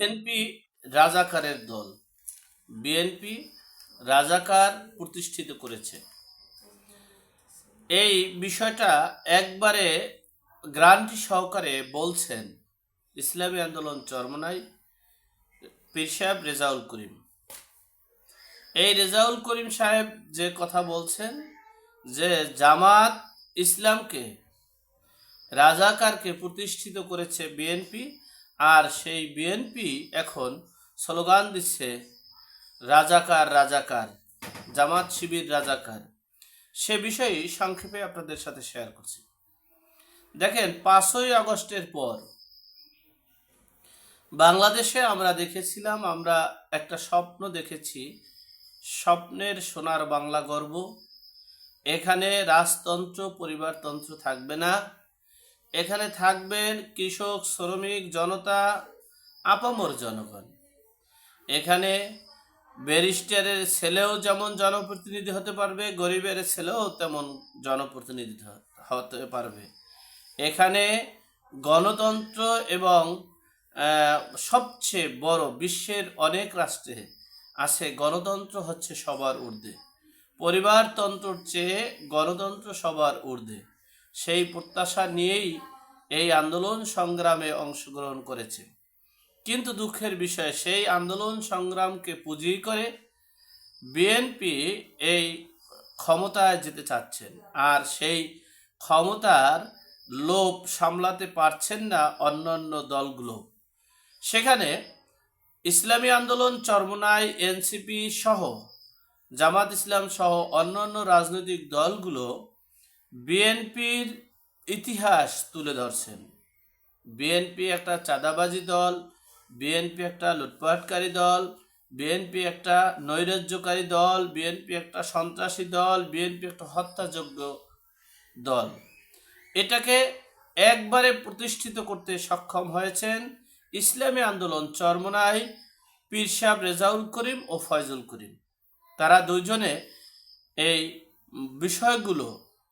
BNP রাজাকারের দল। BNP রাজাকার প্রতিষ্ঠিত করেছে। এই বিষয়টা একবারে গ্রান্টি সহকারে বলছেন ইসলামী আন্দোলন চরমনাই পীর সাহেব রেজাউল করিম। এই রেজাউল করিম সাহেব যে কথা বলছেন, যে জামাত ইসলামকে, রাজাকারকে প্রতিষ্ঠিত করেছে বিএনপি আর সেই বিএনপি এখন স্লোগান দিচ্ছে, রাজাকার রাজাকার, জামাত শিবির রাজাকার। সে বিষয়ে সংক্ষেপে আপনাদের সাথে শেয়ার করছি। দেখেন, পাঁচই আগস্টের পর বাংলাদেশে আমরা দেখেছিলাম, আমরা একটা স্বপ্ন দেখেছি, স্বপ্নের সোনার বাংলা গর্ব। এখানে রাজতন্ত্র, পরিবারতন্ত্র থাকবে না। এখানে থাকবেন কৃষক, শ্রমিক, জনতা, আপামর জনগণ। এখানে ব্যারিস্টারের ছেলেও যেমন জনপ্রতিনিধি হতে পারবে, গরিবের ছেলেও তেমন জনপ্রতিনিধি হতে পারবে। এখানে গণতন্ত্র এবং সবচেয়ে বড় বিশ্বের অনেক রাষ্ট্রে আছে, গণতন্ত্র হচ্ছে সবার ঊর্ধ্বে। পরিবারতন্ত্রর চেয়ে গণতন্ত্র সবার ঊর্ধ্বে। সেই প্রত্যাশা নিয়েই এই আন্দোলন সংগ্রামে অংশগ্রহণ করেছে। কিন্তু দুঃখের বিষয়, সেই আন্দোলন সংগ্রামকে পুঁজি করে বিএনপি এই ক্ষমতায় যেতে চাচ্ছেন আর সেই ক্ষমতার লোভ সামলাতে পারছেন না অন্যান্য দলগুলো। সেখানে ইসলামী আন্দোলন, চরমনাই, এনসিপি সহ জামাত ইসলাম সহ অন্যান্য রাজনৈতিক দলগুলো বিএনপির ইতিহাস তুলে ধরছেন। বিএনপি একটা চাঁদাবাজি দল, বিএনপি একটা লুটপাটকারী দল, বিএনপি একটা নৈরাজ্যকারী দল, বিএনপি একটা সন্ত্রাসী দল, বিএনপি একটা হত্যাযোগ্য দল। এটাকে একবারে প্রতিষ্ঠিত করতে সক্ষম হয়েছেন ইসলামী আন্দোলন চরমনাই পীর রেজাউল করিম ও ফয়জুল করিম। তারা দুইজনে এই বিষয়গুলো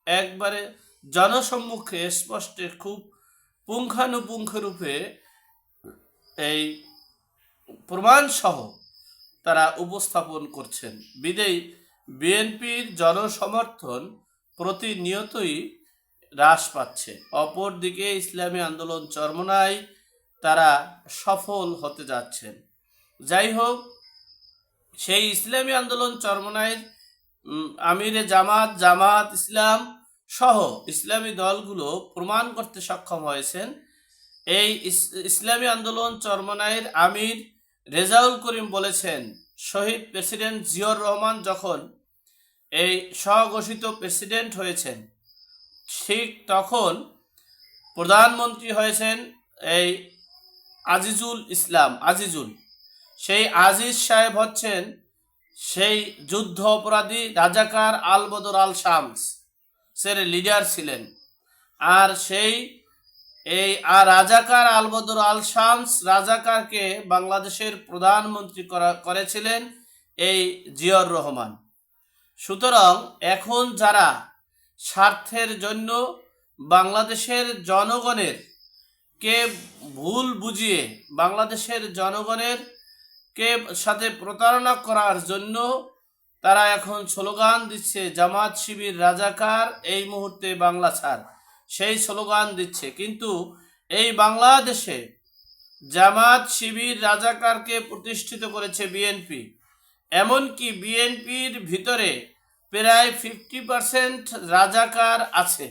একবারে জনসম্মুখে স্পষ্টে খুব পুঙ্খানুপুঙ্খ রূপে এই প্রমাণ সহ তারা উপস্থাপন করছেন। বিদেই বিএনপির জনসমর্থন প্রতিনিয়তই হ্রাস পাচ্ছে। অপরদিকে ইসলামী আন্দোলন চরমনায় তারা সফল হতে যাচ্ছেন। যাই হোক সেই ইসলামী আন্দোলন চরমনায়ের উম, আমিরে জামাত জামাত ইসলাম সহ ইসলামী দলগুলো প্রমাণ করতে সক্ষম হয়েছেন। এই ইসলামী আন্দোলন চরমনায়ের আমির রেজাউল করিম বলেছেন, শহীদ প্রেসিডেন্ট জিয়র রহমান যখন এই স্বঘোষিত প্রেসিডেন্ট হয়েছেন, ঠিক তখন প্রধানমন্ত্রী হয়েছেন এই আজিজুল ইসলাম, আজিজুল। সেই আজিজ সাহেব হচ্ছেন সেই যুদ্ধ অপরাধী রাজাকার আল বদর আল শামস সের লিডার ছিলেন। আর সেই এই আর রাজাকার আল বদর আল শামস রাজাকারকে বাংলাদেশের প্রধানমন্ত্রী করা করেছিলেন এই জিয়র রহমান। সুতরাং এখন যারা স্বার্থের জন্য বাংলাদেশের জনগণের কে ভুল বুঝিয়ে বাংলাদেশের জনগণের কে সাথে প্রতারণা করার জন্য তারা এখন স্লোগান দিচ্ছে, জামাত শিবির রাজাকার, এই মুহূর্তে বাংলা ছাড়। সেই স্লোগান দিচ্ছে। কিন্তু এই বাংলাদেশে জামাত শিবির রাজাকারকে প্রতিষ্ঠিত করেছে বিএনপি। এমনকি বিএনপির ভিতরে প্রায় ফিফটি পার্সেন্ট রাজাকার আছে।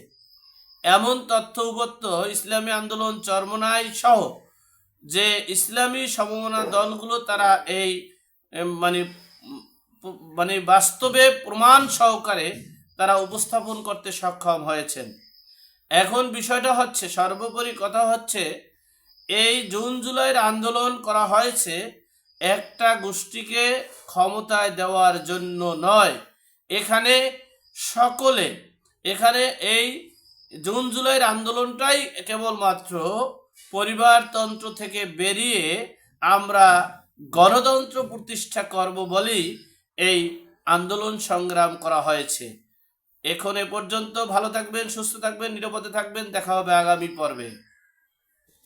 এমন তথ্য উপত্য ইসলামী আন্দোলন চরমনাই সহ যে ইসলামী সমমনা দলগুলো তারা এই মানে মানে বাস্তবে প্রমাণ সহকারে তারা উপস্থাপন করতে সক্ষম হয়েছেন। এখন বিষয়টা হচ্ছে, সর্বোপরি কথা হচ্ছে, এই জুন জুলাইয়ের আন্দোলন করা হয়েছে একটা গোষ্ঠীকে ক্ষমতায় দেওয়ার জন্য নয়। এখানে সকলে, এখানে এই জুন জুলাইয়ের আন্দোলনটাই কেবলমাত্র পরিবারতন্ত্র থেকে বেরিয়ে আমরা গণতন্ত্র প্রতিষ্ঠা করব বলেই এই আন্দোলন সংগ্রাম করা হয়েছে। এখন এ পর্যন্ত ভালো থাকবেন, সুস্থ থাকবেন, নিরাপদে থাকবেন। দেখা হবে আগামী পর্বে।